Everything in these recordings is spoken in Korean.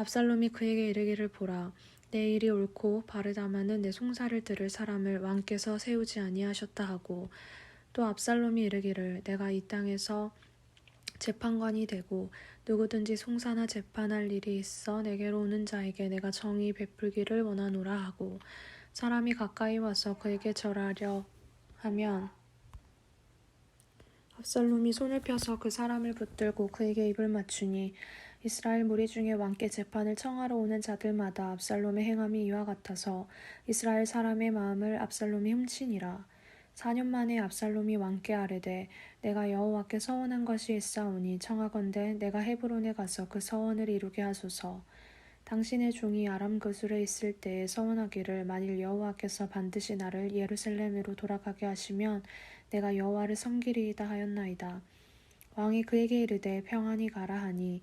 압살롬이 그에게 이르기를 보라. 내 일이 옳고 바르다마는 내 송사를 들을 사람을 왕께서 세우지 아니하셨다 하고. 또 압살롬이 이르기를 내가 이 땅에서 재판관이 되고 누구든지 송사나 재판할 일이 있어 내게로 오는 자에게 내가 정의 베풀기를 원하노라 하고 사람이 가까이 와서 그에게 절하려 하면 압살롬이 손을 펴서 그 사람을 붙들고 그에게 입을 맞추니 이스라엘 무리 중에 왕께 재판을 청하러 오는 자들마다 압살롬의 행함이 이와 같아서 이스라엘 사람의 마음을 압살롬이 훔치니라. 4년 만에 압살롬이 왕께 아뢰되 내가 여호와께 서원한 것이 있사오니 청하건대 내가 헤브론에 가서 그 서원을 이루게 하소서. 당신의 종이 아람 거술에 있을 때에 서원하기를 만일 여호와께서 반드시 나를 예루살렘으로 돌아가게 하시면 내가 여호와를 섬기리이다 하였나이다. 왕이 그에게 이르되 평안히 가라 하니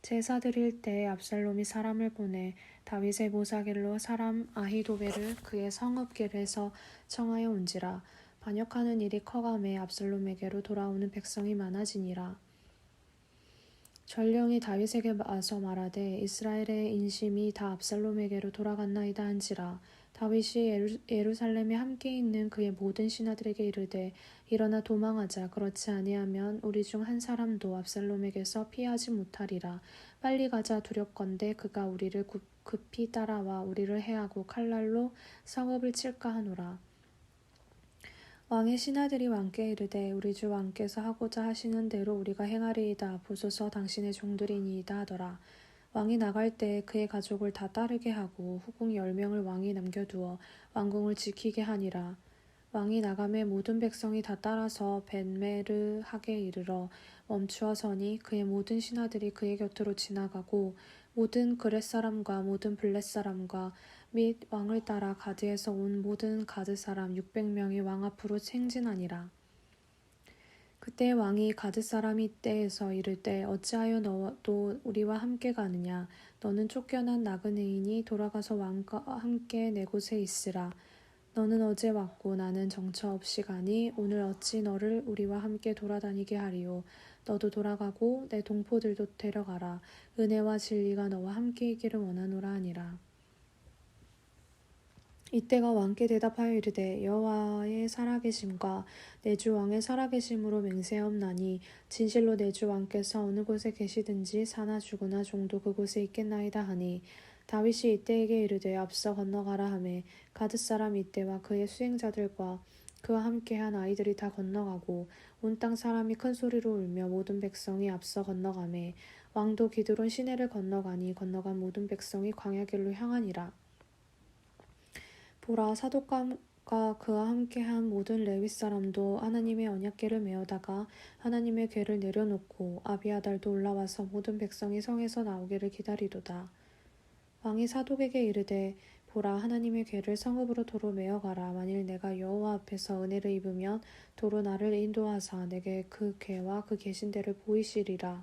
제사 드릴 때에 압살롬이 사람을 보내 다윗의 모사길로 사람 아히도베를 그의 성읍길에서 청하여 온지라. 반역하는 일이 커감해 압살롬에게로 돌아오는 백성이 많아지니라. 전령이 다윗에게 와서 말하되 이스라엘의 인심이 다 압살롬에게로 돌아갔나이다 한지라 다윗이 예루살렘에 함께 있는 그의 모든 신하들에게 이르되 일어나 도망하자. 그렇지 아니하면 우리 중 한 사람도 압살롬에게서 피하지 못하리라. 빨리 가자. 두렵건대 그가 우리를 급히 따라와 우리를 해하고 칼날로 성읍을 칠까 하노라. 왕의 신하들이 왕께 이르되 우리 주 왕께서 하고자 하시는 대로 우리가 행하리이다. 보소서. 당신의 종들이니이다. 하더라 왕이 나갈 때 그의 가족을 다 따르게 하고 후궁 열 명을 왕이 남겨두어 왕궁을 지키게 하니라. 왕이 나감에 모든 백성이 다 따라서 벤메르 하게 이르러 멈추어 서니 그의 모든 신하들이 그의 곁으로 지나가고 모든 그렛 사람과 모든 블렛 사람과 및 왕을 따라 가드에서 온 모든 가드 사람 600명이 왕 앞으로 행진하니라. 그때 왕이 가드 사람이 때에서 이르되 어찌하여 너도 우리와 함께 가느냐? 너는 쫓겨난 나그네인이 돌아가서 왕과 함께 내 곳에 있으라. 너는 어제 왔고 나는 정처 없이 가니 오늘 어찌 너를 우리와 함께 돌아다니게 하리요? 너도 돌아가고 내 동포들도 데려가라. 은혜와 진리가 너와 함께 있기를 원하노라 하니라 이때가 왕께 대답하여 이르되 여호와의 살아계심과 내 주 왕의 살아계심으로 맹세하옵나니 진실로 내 주 왕께서 어느 곳에 계시든지 사나 죽으나 종도 그곳에 있겠나이다 하니 다윗이 이때에게 이르되 앞서 건너가라 하매 가드 사람 이때와 그의 수행자들과 그와 함께한 아이들이 다 건너가고 온 땅 사람이 큰 소리로 울며 모든 백성이 앞서 건너가매 왕도 기드론 시내를 건너가니 건너간 모든 백성이 광야길로 향하니라. 보라 사독과 그와 함께한 모든 레위 사람도 하나님의 언약궤를 메어다가 하나님의 궤를 내려놓고 아비아달도 올라와서 모든 백성이 성에서 나오기를 기다리도다. 왕이 사독에게 이르되 보라 하나님의 궤를 성읍으로 도로 메어가라 만일 내가 여호와 앞에서 은혜를 입으면 도로 나를 인도하사 내게 그 궤와 그 계신 데를 보이시리라.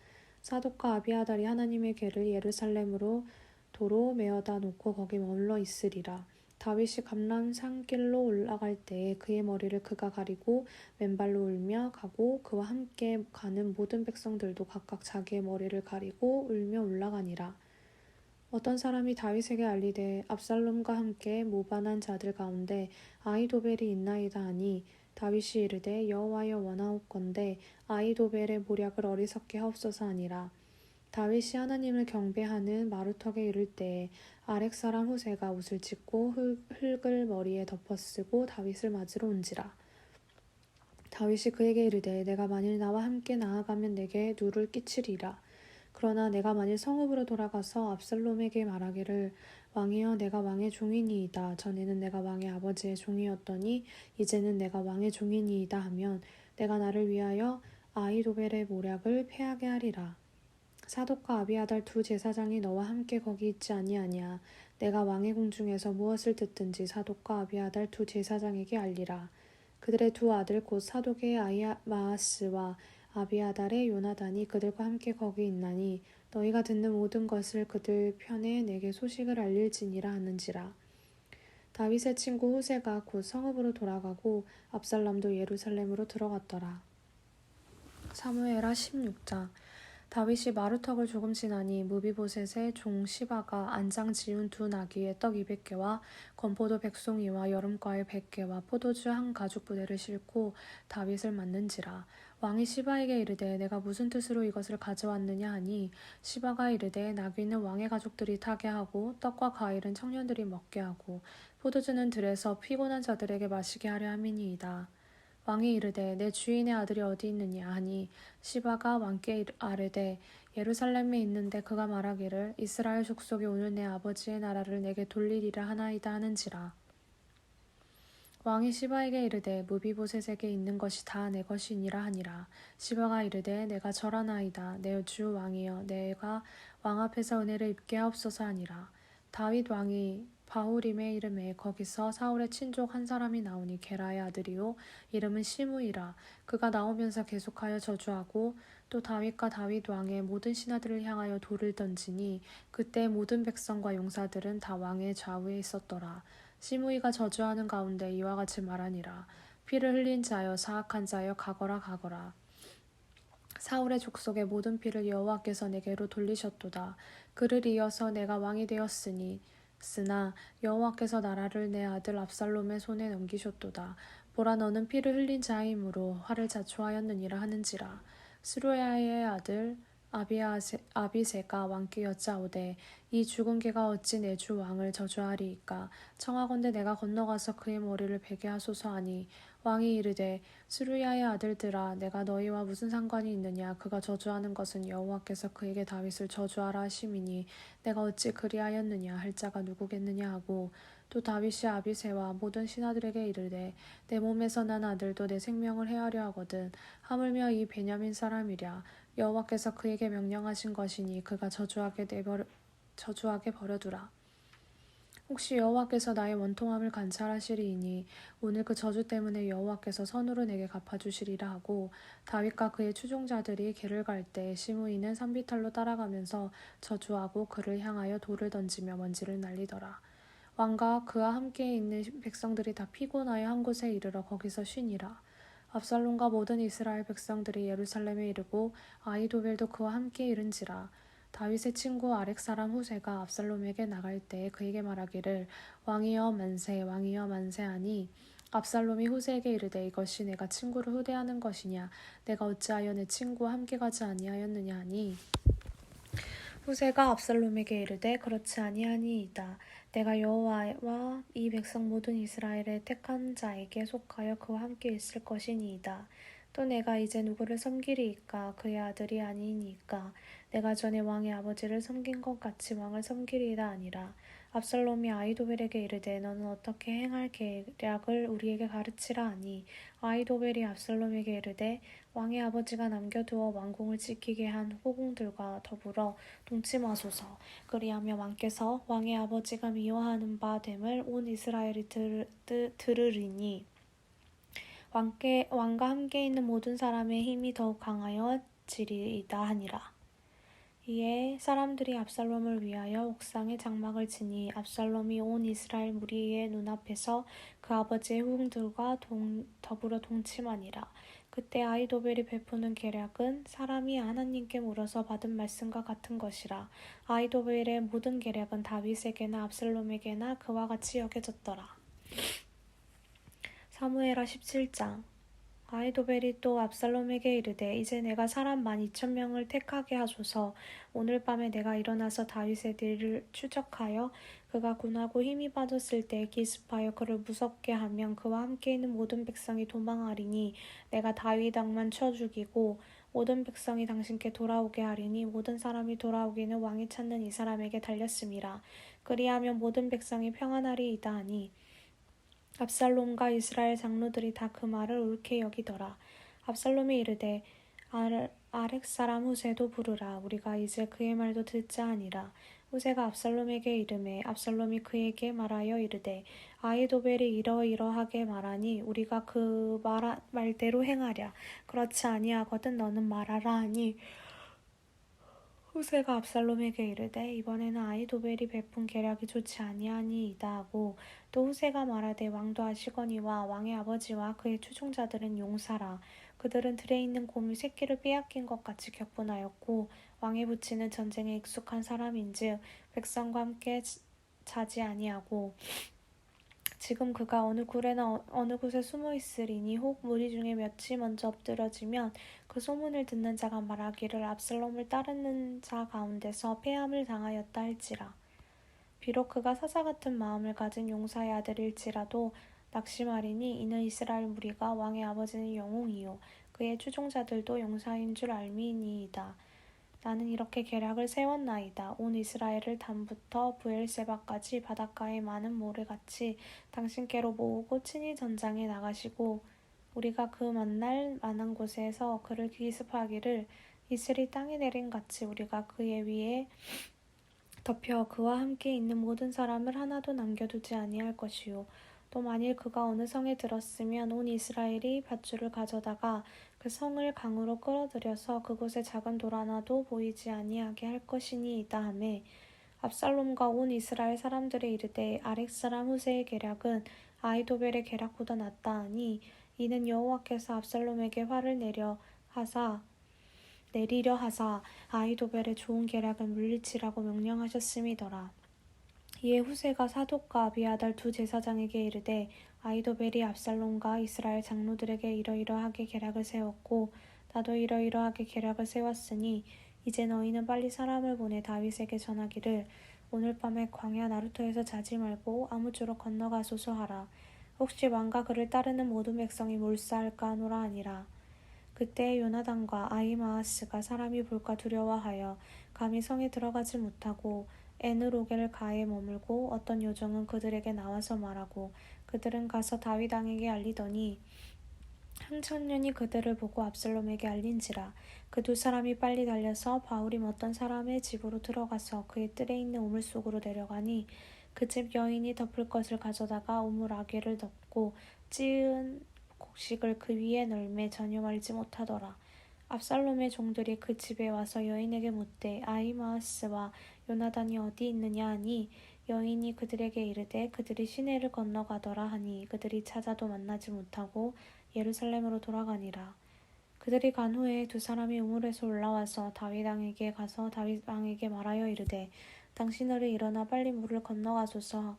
사독과 아비아달이 하나님의 궤를 예루살렘으로 도로 메어다 놓고 거기 머물러 있으리라. 다윗이 감람 산길로 올라갈 때에 그의 머리를 그가 가리고 맨발로 울며 가고 그와 함께 가는 모든 백성들도 각각 자기의 머리를 가리고 울며 올라가니라. 어떤 사람이 다윗에게 알리되 압살롬과 함께 모반한 자들 가운데 아이도벨이 있나이다 하니 다윗이 이르되 여호와여 원하옵건대 아이도벨의 모략을 어리석게 하옵소서 하니라. 다윗이 하나님을 경배하는 마루턱에 이를 때에 아렉 사람 후세가 옷을 찢고 흙을 머리에 덮어쓰고 다윗을 맞으러 온지라. 다윗이 그에게 이르되 내가 만일 나와 함께 나아가면 내게 누를 끼치리라. 그러나 내가 만일 성읍으로 돌아가서 압살롬에게 말하기를 왕이여 내가 왕의 종이니이다. 전에는 내가 왕의 아버지의 종이었더니 이제는 내가 왕의 종이니이다 하면 내가 나를 위하여 아이도벨의 모략을 패하게 하리라. 사독과 아비아달 두 제사장이 너와 함께 거기 있지 아니하냐. 내가 왕의 궁중에서 무엇을 듣든지 사독과 아비아달 두 제사장에게 알리라. 그들의 두 아들 곧 사독의 아이아 마아스와 아비아달의 요나단이 그들과 함께 거기 있나니 너희가 듣는 모든 것을 그들 편에 내게 소식을 알릴지니라 하는지라. 다윗의 친구 후세가 곧 성읍으로 돌아가고 압살람도 예루살렘으로 들어갔더라. 사무엘하 16장 다윗이 마루턱을 조금 지나니 무비보셋의 종 시바가 안장 지운 두 나귀의 떡 200개와 건포도 백송이와 여름과일 100개와 포도주 한 가죽 부대를 싣고 다윗을 맞는지라 왕이 시바에게 이르되 내가 무슨 뜻으로 이것을 가져왔느냐 하니 시바가 이르되 나귀는 왕의 가족들이 타게 하고 떡과 과일은 청년들이 먹게 하고 포도주는 들에서 피곤한 자들에게 마시게 하려 함이니이다. 왕이 이르되 내 주인의 아들이 어디 있느냐 하니 시바가 왕께 아뢰되 예루살렘에 있는데 그가 말하기를 이스라엘 족속이 오늘 내 아버지의 나라를 내게 돌리리라 하나이다 하는지라 왕이 시바에게 이르되 무비보셋에게 있는 것이 다 내 것이니라 하니라. 시바가 이르되 내가 절하나이다. 내 주 왕이여 내가 왕 앞에서 은혜를 입게 하옵소서 하니라. 다윗 왕이 바후림의 이름에 거기서 사울의 친족 한 사람이 나오니 게라의 아들이요. 이름은 시므이라. 그가 나오면서 계속하여 저주하고 또 다윗과 다윗 왕의 모든 신하들을 향하여 돌을 던지니 그때 모든 백성과 용사들은 다 왕의 좌우에 있었더라 시므이가 저주하는 가운데 이와 같이 말하니라 피를 흘린 자여 사악한 자여 가거라 가거라 사울의 족속의 모든 피를 여호와께서 내게로 돌리셨도다 그를 이어서 내가 왕이 되었으니 쓰나 여호와께서 나라를 내 아들 압살롬의 손에 넘기셨도다. 보라 너는 피를 흘린 자이므로 화를 자초하였느니라 하는지라. 스루야의 아들 아비아세, 아비세가 왕께 여짜오되 이 죽은 개가 어찌 내 주 왕을 저주하리이까? 청하건대 내가 건너가서 그의 머리를 베게 하소서 하니 왕이 이르되 스루야의 아들들아 내가 너희와 무슨 상관이 있느냐? 그가 저주하는 것은 여호와께서 그에게 다윗을 저주하라 하심이니 내가 어찌 그리하였느냐? 할 자가 누구겠느냐? 하고 또 다윗이 아비세와 모든 신하들에게 이르되 내 몸에서 난 아들도 내 생명을 해하려 하거든. 하물며 이 베냐민 사람이랴 여호와께서 그에게 명령하신 것이니 그가 저주하게 내버려 저주하게 버려두라 혹시 여호와께서 나의 원통함을 관찰하시리이니 오늘 그 저주 때문에 여호와께서 선으로 내게 갚아주시리라 하고 다윗과 그의 추종자들이 길을 갈때 시므이는 산비탈로 따라가면서 저주하고 그를 향하여 돌을 던지며 먼지를 날리더라. 왕과 그와 함께 있는 백성들이 다 피곤하여 한 곳에 이르러 거기서 쉬니라. 압살롬과 모든 이스라엘 백성들이 예루살렘에 이르고 아이도벨도 그와 함께 이른지라. 다윗의 친구 아렉 사람 후세가 압살롬에게 나갈 때 그에게 말하기를 왕이여 만세 왕이여 만세하니 압살롬이 후세에게 이르되 이것이 내가 친구를 후대하는 것이냐 내가 어찌하여 내 친구와 함께 가지 아니하였느냐 하니 후세가 압살롬에게 이르되 그렇지 아니하니이다. 내가 여호와와 이 백성 모든 이스라엘의 택한 자에게 속하여 그와 함께 있을 것이니이다. 또 내가 이제 누구를 섬기리이까? 그의 아들이 아니니까? 내가 전에 왕의 아버지를 섬긴 것 같이 왕을 섬기리이다 아니라 압살롬이 아이도벨에게 이르되 너는 어떻게 행할 계략을 우리에게 가르치라 하니? 아이도벨이 압살롬에게 이르되 왕의 아버지가 남겨두어 왕궁을 지키게 한 호공들과 더불어 동침하소서 그리하며 왕께서 왕의 아버지가 미워하는 바 됨을 온 이스라엘이 들, 들, 들으리니 왕께, 왕과 함께 있는 모든 사람의 힘이 더욱 강하여 지리이다 하니라 이에 사람들이 압살롬을 위하여 옥상에 장막을 치니 압살롬이 온 이스라엘 무리의 눈앞에서 그 아버지의 후궁들과 동, 더불어 동침하니라. 그때 아이도벨이 베푸는 계략은 사람이 하나님께 물어서 받은 말씀과 같은 것이라. 아이도벨의 모든 계략은 다윗에게나 압살롬에게나 그와 같이 여겨졌더라. 사무엘하 17장 아이도벨이 또 압살롬에게 이르되 이제 내가 사람 만 이천 명을 택하게 하소서. 오늘 밤에 내가 일어나서 다윗의 뒤를 추적하여 그가 군하고 힘이 빠졌을 때 기습하여 그를 무섭게 하면 그와 함께 있는 모든 백성이 도망하리니 내가 다윗 왕만 쳐 죽이고 모든 백성이 당신께 돌아오게 하리니 모든 사람이 돌아오기는 왕이 찾는 이 사람에게 달렸음이라 그리하면 모든 백성이 평안하리이다 하니 압살롬과 이스라엘 장로들이 다 그 말을 옳게 여기더라. 압살롬이 이르되 아렉 사람 후세도 부르라. 우리가 이제 그의 말도 듣자 하니라. 후세가 압살롬에게 이름해 압살롬이 그에게 말하여 이르되 아이도벨이 이러이러하게 말하니 우리가 그 말, 말대로 행하랴. 그렇지 아니하거든 너는 말하라 하니 후세가 압살롬에게 이르되 이번에는 아이도벨이 베푼 계략이 좋지 아니하니이다 하고 또 후세가 말하되 왕도 하시거니와 왕의 아버지와 그의 추종자들은 용사라. 그들은 들에 있는 곰이 새끼를 빼앗긴 것 같이 격분하였고 왕의 부치는 전쟁에 익숙한 사람인즉 백성과 함께 자지 아니하고 지금 그가 어느 굴에나 어, 어느 곳에 숨어 있으리니 혹 무리 중에 몇이 먼저 엎드러지면 그 소문을 듣는 자가 말하기를 압살롬을 따르는 자 가운데서 패함을 당하였다 할지라. 비록 그가 사자 같은 마음을 가진 용사의 아들일지라도 낙심하리니 이는 이스라엘 무리가 왕의 아버지는 영웅이요 그의 추종자들도 용사인 줄 알미니이다. 나는 이렇게 계략을 세웠나이다. 온 이스라엘을 단부터 부엘세바까지 바닷가의 많은 모래같이 당신께로 모으고 친히 전장에 나가시고 우리가 그 만날 만한 곳에서 그를 기습하기를 이슬이 땅에 내린 같이 우리가 그의 위에 덮여 그와 함께 있는 모든 사람을 하나도 남겨두지 아니할 것이요. 또 만일 그가 어느 성에 들었으면 온 이스라엘이 밧줄을 가져다가 그 성을 강으로 끌어들여서 그곳에 작은 돌 하나도 보이지 아니하게 할 것이니이다 하매 압살롬과 온 이스라엘 사람들의 이르되 아렉 사람 후세의 계략은 아이도벨의 계략보다 낫다 하니 이는 여호와께서 압살롬에게 화를 내려 하사 내리려 하사 아이도벨의 좋은 계략을 물리치라고 명령하셨음이더라. 이에 후세가 사독과 아비아달 두 제사장에게 이르되 아이도벨이 압살롬과 이스라엘 장로들에게 이러이러하게 계략을 세웠고 나도 이러이러하게 계략을 세웠으니 이제 너희는 빨리 사람을 보내 다윗에게 전하기를 오늘 밤에 광야 나루터에서 자지 말고 아무쪼록 건너가소서 하라. 혹시 왕과 그를 따르는 모든 백성이 몰사할까 하노라 아니라. 그때 요나단과 아이마하스가 사람이 볼까 두려워하여 감히 성에 들어가지 못하고 에느로겔 가에 머물고 어떤 요정은 그들에게 나와서 말하고 그들은 가서 다윗 왕에게 알리더니 한 청년이 그들을 보고 압살롬에게 알린지라 그 두 사람이 빨리 달려서 바울임 어떤 사람의 집으로 들어가서 그의 뜰에 있는 우물 속으로 내려가니 그 집 여인이 덮을 것을 가져다가 우물 아귀를 덮고 찌은 곡식을 그 위에 널매 전혀 말지 못하더라. 압살롬의 종들이 그 집에 와서 여인에게 묻되 아이마스와 요나단이 어디 있느냐 하니 여인이 그들에게 이르되 그들이 시내를 건너가더라 하니 그들이 찾아도 만나지 못하고 예루살렘으로 돌아가니라. 그들이 간 후에 두 사람이 우물에서 올라와서 다윗 왕에게 가서 다윗 왕에게 말하여 이르되 당신을 일어나 빨리 물을 건너가소서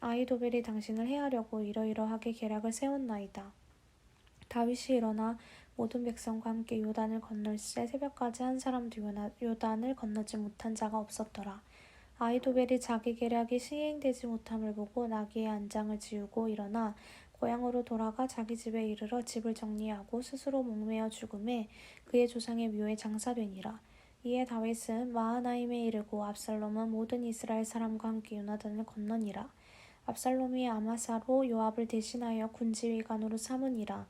아이도벨이 당신을 해하려고 이러이러하게 계략을 세웠나이다. 다윗이 일어나 모든 백성과 함께 요단을 건널 새 새벽까지 한 사람도 요단을 건너지 못한 자가 없었더라. 아이도벨이 자기 계략이 시행되지 못함을 보고 나귀의 안장을 지우고 일어나 고향으로 돌아가 자기 집에 이르러 집을 정리하고 스스로 목매어 죽음에 그의 조상의 묘에 장사되니라. 이에 다윗은 마하나임에 이르고 압살롬은 모든 이스라엘 사람과 함께 요나단을 건너니라. 압살롬이 아마사로 요압을 대신하여 군지휘관으로 삼으니라.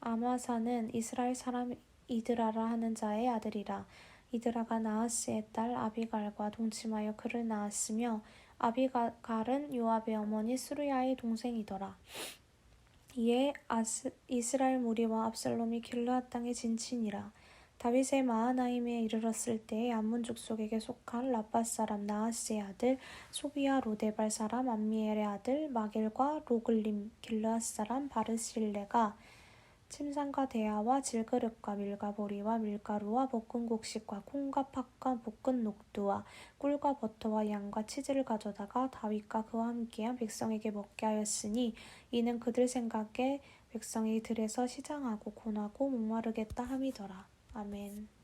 아마사는 이스라엘 사람 이드라라 하는 자의 아들이라. 이드라가 나하스의 딸 아비갈과 동침하여 그를 낳았으며 아비갈은 요압의 어머니 수르야의 동생이더라. 이에 아스, 이스라엘 무리와 압살롬이 길르앗 땅에 진친이라. 다윗의 마하나임에 이르렀을 때에 암몬 족 속에게 속한 라빠 사람 나하스의 아들 소비아 로데발 사람 암미엘의 아들 마길과 로글림 길르앗 사람 바르실레가 침상과 대야와 질그릇과 밀가보리와 밀가루와 볶은 곡식과 콩과 팥과 볶은 녹두와 꿀과 버터와 양과 치즈를 가져다가 다윗과 그와 함께한 백성에게 먹게 하였으니 이는 그들 생각에 백성이 들에서 시장하고 고나고 목마르겠다 함이더라. 아멘.